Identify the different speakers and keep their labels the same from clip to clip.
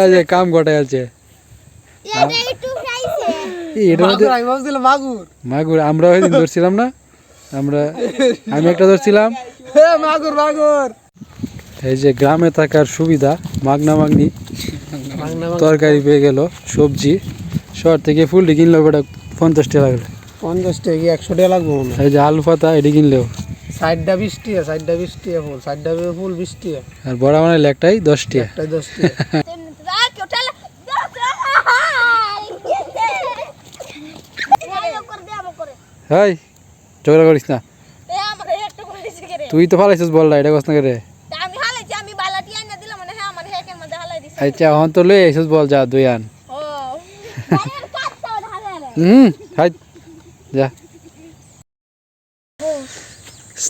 Speaker 1: এই যে কাম ঘটাই আছে
Speaker 2: মাগুর
Speaker 1: মাগুর। আমরা ওই দিন ধরছিলাম না? আমরা আমি একটা ধরছিলাম।
Speaker 2: মাগুর মাগুর।
Speaker 1: এই যে গ্রামে থাকার সুবিধা মাগনা মাগনি তরকারি পেয়ে গেল সবজি। শহর থেকে ফুলটি কিনলেও বেটা পঞ্চাশ টাকা লাগল
Speaker 2: পঞ্চাশ টাকা কি একশো টাকা লাগবো
Speaker 1: এই যে আলু পাতা এটি কিনলেও
Speaker 2: সাইডটা বিশ টাকা সাইডটা বিশ টাকা ফুল সাইডটা ফুল বিশ টাকা
Speaker 1: আর বড়া বানাইলে একটাই দশ টাকা
Speaker 2: একটাই দশ টাকা
Speaker 3: রাখ ওটা করে দে আমার করে
Speaker 1: হাই ঝগড়া করিস না।
Speaker 3: এ আমার একটু করে দিছে কে রে
Speaker 1: তুই তো ফালাইছিস বললা এটা কস না করে
Speaker 3: তা আমি হালাইছি আমি বালাটি আইনা দিলাম মানে হ্যাঁ আমার হেকের মধ্যে হালাই দিছে
Speaker 1: আচ্ছা হন তো লই আইছিস বল যা দুই আন। হুম হাই যা।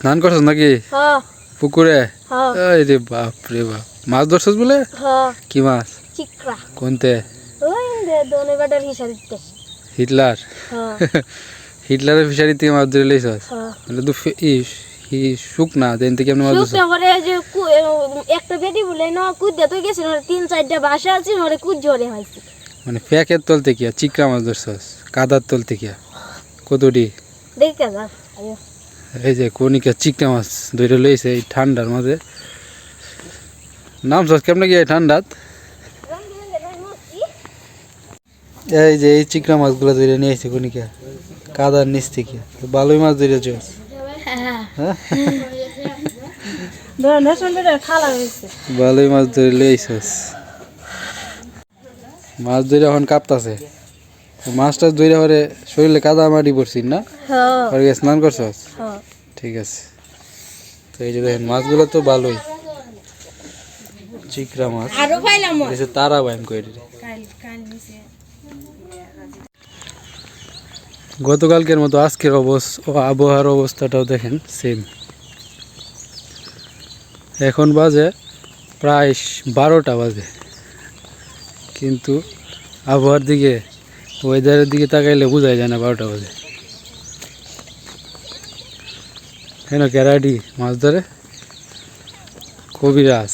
Speaker 1: স্নান করছিস নাকি?
Speaker 3: হ্যাঁ।
Speaker 1: পুকুরে?
Speaker 3: হ্যাঁ।
Speaker 1: রে বাপ রে বাপ। মাছ ধরছিস বলে?
Speaker 3: হ্যাঁ।
Speaker 1: কি মাছ? কোনতে? হিটলার? হিটলারের ফিশারি থেকে মাছ ধরে লইছস? মানে দু হি না দেন থেকে এমনি মাছ ধরছিস?
Speaker 3: শুকনা যে একটা বেটি বলে ন কুদ্দে তো গেছিল? তিন চারটা বাসা আছে ওরে কুদ জোরে হয়েছে
Speaker 1: মানে প্যাকের তলতে কি চিকরা মাছ ধরছস কাদার তলতে কি কতটি?
Speaker 3: আয়ো
Speaker 1: এই যে কনিকা চিকনা মাছ ধরে লইছে এই ঠান্ডার মাঝে। নাম সস কেমন কি ঠান্ডাত? এই যে এই চিকনা মাছগুলো ধরে নিয়ে এসে কনিকা কাদার নিচ থেকে। তো ভালোই মাছ হ্যাঁ
Speaker 3: সঙ্গে খালা হয়েছে
Speaker 1: ভালোই মাছ ধরে লইছস মাছ ধরে এখন কাঁপতাছে। তো মাছটা ধরে পরে শরীরে কাদা মাটি পড়ছিস না?
Speaker 3: হ্যাঁ।
Speaker 1: পরে স্নান করছস?
Speaker 3: হ্যাঁ।
Speaker 1: ঠিক আছে। তো এই যে দেখেন মাছগুলো তো ভালোই। চিকরা মাছ।
Speaker 3: আরও পাইলাম
Speaker 1: দেশে তারা
Speaker 3: কাল কাল
Speaker 1: গতকালকের মতো আজকের অবস্থা আবহাওয়ার অবস্থাটাও দেখেন সেম এখন বাজে প্রায় বারোটা বাজে। কিন্তু আবহাওয়ার দিকে ওয়েদারের দিকে তাকাইলে বোঝাই যায় না বারোটা বাজে। কেন ক্যারাডি মাছ ধরে? কবিরাজ।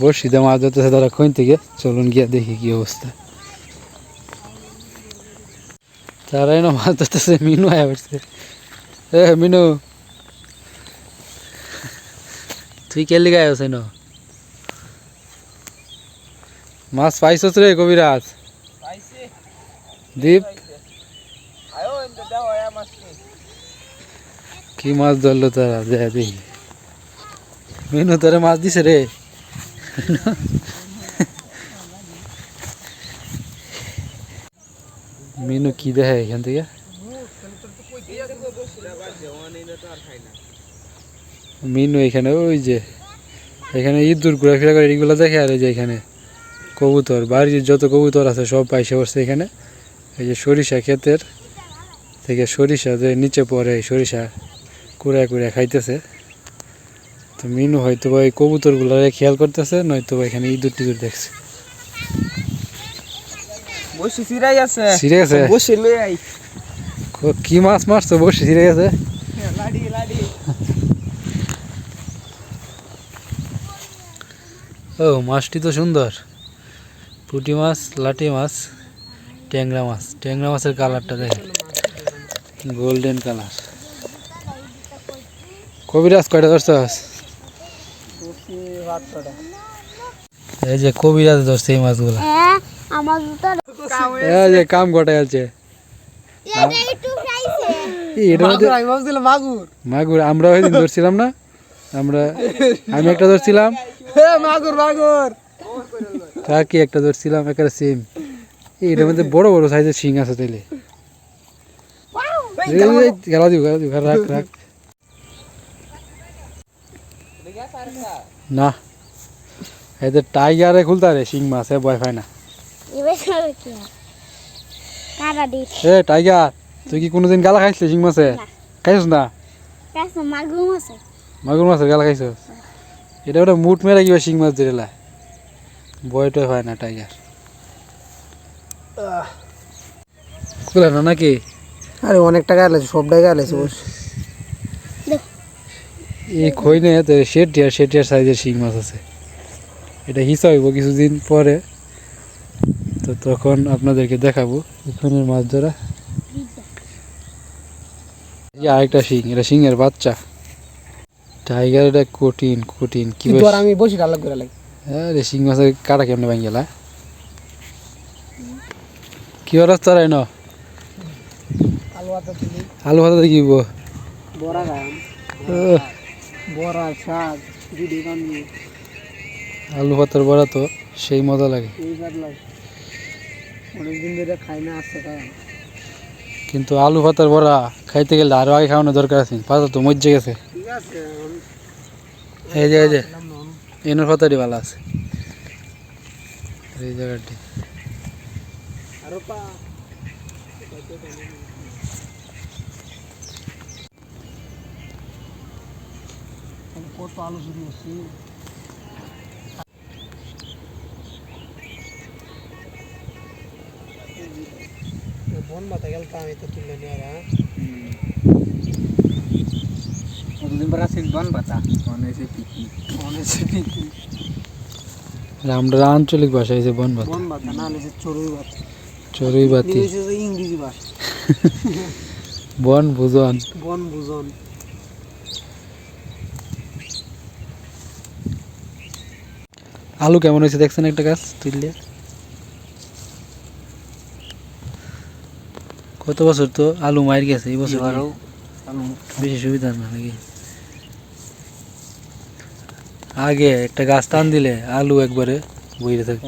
Speaker 1: বর্ষিতে মাছ ধরতেছে তারা খৈন থেকে। চলুন গিয়া দেখি কি অবস্থা। তারাই না মাছ ধরতেছে, মিনু আয়া পড়ছে। মিনু। তুই কে লিগে আয়স ন মাছ পাইছস রে কবিরাজ? দীপ? কি মাছ ধরলো তারা? যা দেখি মিনু তোরে মাছ দিছে রে। মিনু কি দেখে এখান থেকে? মিনু এখানে ওই যে এখানে ইঁদুর ঘোরাফেরা করে এগুলো দেখে আর এই যে এখানে। কবুতর বাড়ির যত কবুতর আছে সব পাইসে পড়ছে এখানে। এই যে সরিষা ক্ষেতের থেকে সরিষা যে নিচে পড়ে এই সরিষা কুড়ায় কুড়ায় খাইতেছে। তো মিনু হয়তো বা এই কবুতরগুলো খেয়াল করতেছে নয়তো বা এখানে ইঁদুর টিদুর দেখছে। ক- মাছ মারছো? বসে সিরে গেছে ও মাছটি তো সুন্দর। পুঁটি মাছ লাটি মাছ ট্যাংরা মাছ। ট্যাংরা মাছের কালারটা দেখে গোল্ডেন কালার কবিরাজ কয়টা ধরছস এই যে কবিরাজ ধরছে এই মাছগুলো।
Speaker 3: হ্যাঁ
Speaker 1: এই যে কাম ঘটাই আছে
Speaker 2: মাগুর
Speaker 1: আমরা ওই দিন ধরছিলাম না? আমরা আমি একটা ধরছিলাম।
Speaker 2: মাগুর মাগুর।
Speaker 1: কাকি একটা ধরছিলাম একটা সেম এটার মধ্যে বড় বড় সাইজের শিং আছে তাইলে। এই, এই, গেলা দিব গেলা দিব রাখ রাখ। না। এদের টাইগারে খুলতা রে শিং মাছ এ ভয় পায় না। এ টাইগার তুই কি কোনোদিন গালা খাইছিস শিং মাছে?
Speaker 3: না।
Speaker 1: খাইছিস না? মাগুর মাছের গালা খাইছিস? এটা ওটা মুট মেরা কিবা শিং মাছ ধরে হয় না টাইগার খুলে না নাকি?
Speaker 2: আরে অনেক টাকা আলাইছে সব টাকা আলাইছে বস।
Speaker 1: এই খৈনে শেটিয়ার শেটিয়ার সাইজের শিং মাছ আছে। এটা হিসা হইব কিছুদিন পরে। তো তখন আপনাদেরকে দেখাবো এখানের মাছ ধরা। এই আরেকটা শিং এটা শিংয়ের বাচ্চা। টাইগার এটা কঠিন কঠিন কি
Speaker 2: আমি বসি ডাল করে লাগে।
Speaker 1: আরে শিং মাছের কাটা কেমনে ভাঙ গেলা? কি অবস্থা রাই ন
Speaker 2: আলু
Speaker 1: ভাতা দেখিব
Speaker 2: বড়া গাম। বড়া শাক
Speaker 1: আলু ভাতার বড়া তো সেই মজা লাগে।
Speaker 2: এই কাট লাগে অনেকদিন ধরে খাই না আসছে
Speaker 1: কিন্তু আলু ভাতার বড়া খাইতে গেলে আরও আগে খাওয়ানোর দরকার আছে পাতা তো মজ্জে গেছে।
Speaker 2: ঠিক আছে
Speaker 1: এই যে এই যে। এনার ভাতারই ভালো আছে এই জায়গাটি
Speaker 2: আরও পা কত আলু শুরু হচ্ছে বন মাথা গেল তা আমি তো তুলে নিয়ে আর
Speaker 4: কতদিন পর আসিল বন পাতা মনে হয়েছে পিকনিক
Speaker 2: অনেক
Speaker 1: আমরা আঞ্চলিক ভাষায় যে বন ভাত।
Speaker 2: চড়ুই
Speaker 1: বাতি
Speaker 2: ইংরেজি ভাষা।
Speaker 1: বন ভুজন।
Speaker 2: বন বুজন
Speaker 1: আলু কেমন হয়েছে দেখছেন একটা গাছ তুললে কত বছর তো আলু মার গেছে এই বছর বেশি সুবিধা না নাকি? আগে একটা গাছ টান দিলে আলু একবারে বইরে থাকে।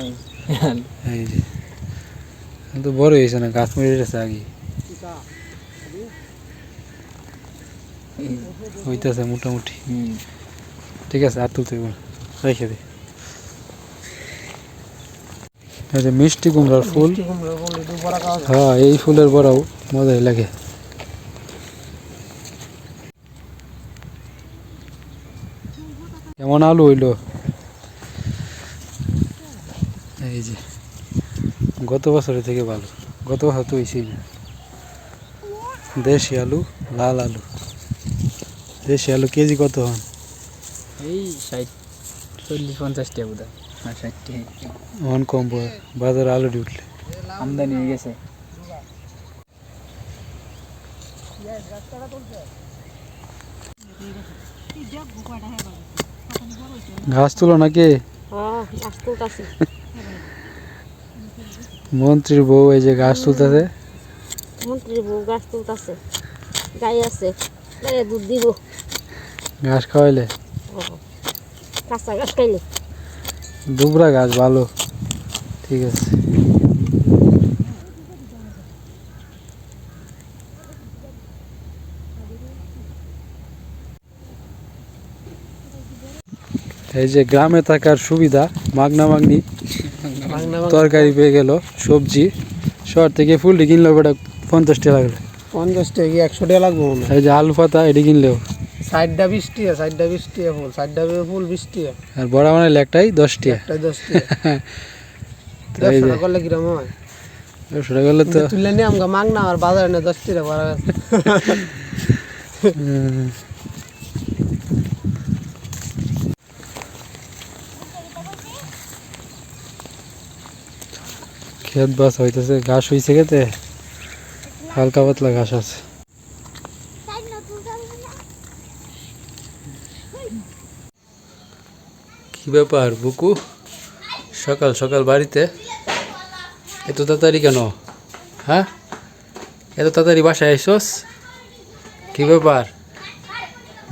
Speaker 1: এই যে। তো বড় হয়েছে না গাছ মেরে গেছে আগে। হইতেছে মোটামুটি। ঠিক আছে আর তুলতে। রেখে দে। মিষ্টি কুমড়ার ফুল। হ্যাঁ এই ফুলের বড়াও মজাই লাগে। আলু হইল। এই যে গত বছরের থেকে ভালো। গত বছর তো হয়েছেই না। দেশি আলু লাল আলু। দেশি আলু কেজি কত হন?
Speaker 4: এই ষাট চল্লিশ পঞ্চাশ টাকা বোধ হয় ষাট টাকা।
Speaker 1: অন কম বাজারে আলু উঠলে।
Speaker 4: আমদানি হয়ে গেছে।
Speaker 1: ঘাস তুলো নাকি?
Speaker 3: হ্যাঁ গাছ
Speaker 1: মন্ত্রীর বউ এই যে ঘাস তুলতেছে।
Speaker 3: মন্ত্রীর বউ গাছ তুলতেছে। গাই আছে এ দুধ দিব।
Speaker 1: ঘাস খাওয়াইলে?
Speaker 3: ও, কাঁচা ঘাস খাইলে।
Speaker 1: দুবরা গাছ ভালো। ঠিক আছে। এই যে গ্রামে থাকার সুবিধা মাগনা মাগনি তরকারি পেয়ে গেল সবজি। শহর থেকে ফুলটি কিনলেও বেটা পঞ্চাশ টাকা লাগল
Speaker 2: পঞ্চাশ টাকা একশো টাকা লাগবে
Speaker 1: এই যে আলু পাতা এটি কিনলেও।
Speaker 2: সাইডটা বিশ টাকা সাইডটা বিশ টাকা ফুল সাইডটা ফুল বিশ টাকা।
Speaker 1: আর বড়া বানাইলে একটাই দশ টাকা।
Speaker 2: একটা দশ টাকা।
Speaker 1: তো এই
Speaker 2: দেড়শো
Speaker 1: যে
Speaker 2: টাকা করলে কিরম হয়?
Speaker 1: দেড়শো করলে তো
Speaker 2: তুলে নিয়ে আমাকে মাগ না আর বাজারে না দশ টাকা বাড়া
Speaker 1: ক্ষেত বাস হইতেছে, ঘাস হইছে খেতে। হালকা পাতলা ঘাস আছে। কি ব্যাপার, বুকু? সকাল সকাল বাড়িতে? এত তাড়াতাড়ি কেন? হ্যাঁ? এত তাড়াতাড়ি বাসায় আইসস? কি ব্যাপার?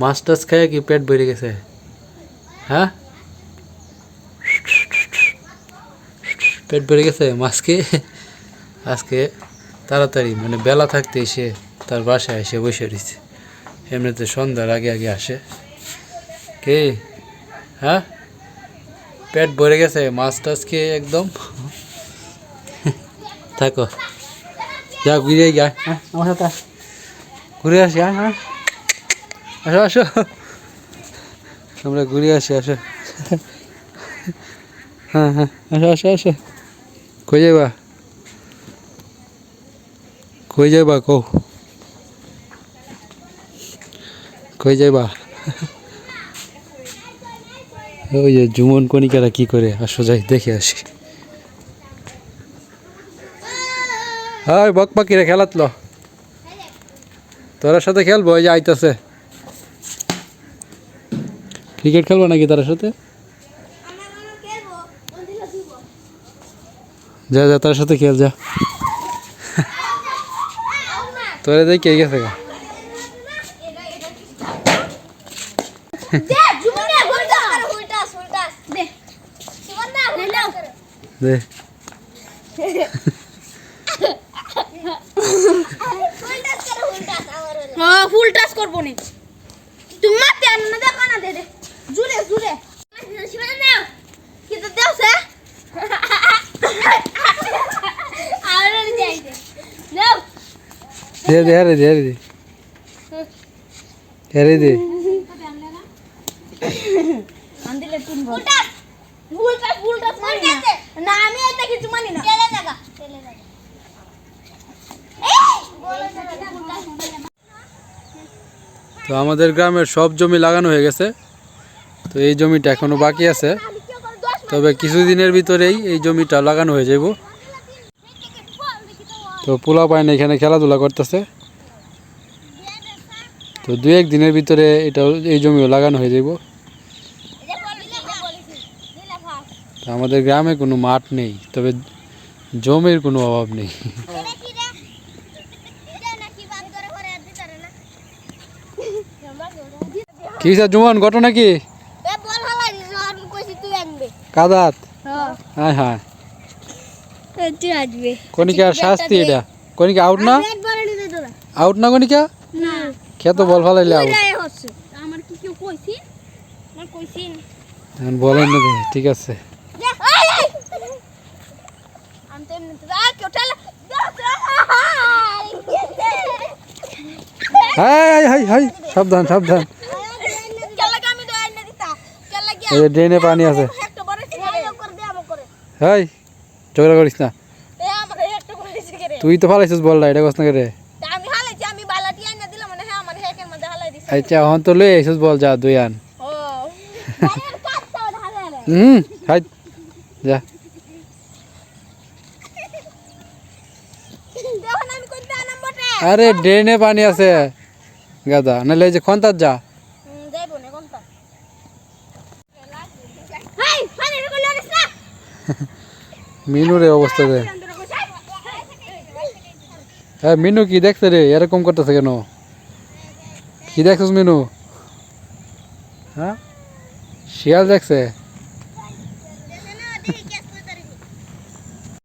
Speaker 1: মাছ টাছ খায় কি পেট ভরে গেছে? হ্যাঁ? পেট ভরে গেছে, মাছকে, আজকে তাড়াতাড়ি মানে বেলা থাকতে এসে তার বাসায় এসে বসে রয়েছে। এমনিতে সন্ধ্যার আগে আগে আসে। কে? হ্যাঁ? পেট ভরে গেছে, মাছ টাছ খেয়ে একদম। থাকো। যা, ঘুরে গিয়া হ্যাঁ আমার সাথে ঘুরে আসি হ্যাঁ হ্যাঁ আসো আসো। আমরা ঘুরে আসি, আসো। হ্যাঁ হ্যাঁ আসো আসো আসো। কই যাইবা? কই যাইবা কও? কই যাইবা? ওই যে জুমন কণিকারা কি করে? আসো যাই, দেখে আসি। হাই বক পাখিরে খেলাত ল। তোরার সাথে খেলব ওই যে আইতাছে। ক্রিকেট খেলব নাকি তার সাথে? যা যা তার সাথে খেল যা তোরে দেখে গেছে গা
Speaker 3: হ্যাঁ ফুল টাচ কি আর যাই দে নাও কিছু মানি না চলে জায়গা চলে জায়গা এই বলে জায়গা ফুল টাচ
Speaker 1: তো আমাদের গ্রামের সব জমি লাগানো হয়ে গেছে। তো এই জমিটা এখনও বাকি আছে। তবে কিছুদিনের ভিতরেই এই জমিটা লাগানো হয়ে যাব তো পোলা পাইন এখানে খেলাধুলা করতেছে। তো দু এক দিনের ভিতরে এটা এই জমিও লাগানো হয়ে যাব আমাদের গ্রামে কোনো মাঠ নেই তবে জমির কোনো অভাব নেই। কি স্যার জুমন ঘটনা কি? কাদাত? হ্যাঁ হ্যাঁ। কনিকা শাস্তি এটা। কনিকা আউট না? আউট না। কনিকা খেতো বল ফালাইলে আউট
Speaker 3: আমার কি কেউ কইছি? আমার কইছি
Speaker 1: বলেন না ঠিক আছে। হাই হাই হাই সাবধান সাবধান। ড্রেনে পানি আছে। হাই ঝগড়া করিস না। তুই তো ফালাইছিস বললা এটা না করে
Speaker 3: মানে হ্যাঁ
Speaker 1: আচ্ছা এখন তো লই আইছিস বল যা দুই আন। হুম হাই। যা। আরে ড্রেনে পানি আছে। গাদা নাহলে যে খন্তার যা।
Speaker 3: যাইবো না কোনটা হাই রে
Speaker 1: মিনুরে অবস্থা হ্যাঁ মিনু কি দেখছে রে? এরকম করতেছে কেন? কি দেখছিস মিনু? হ্যাঁ? শিয়াল দেখছে?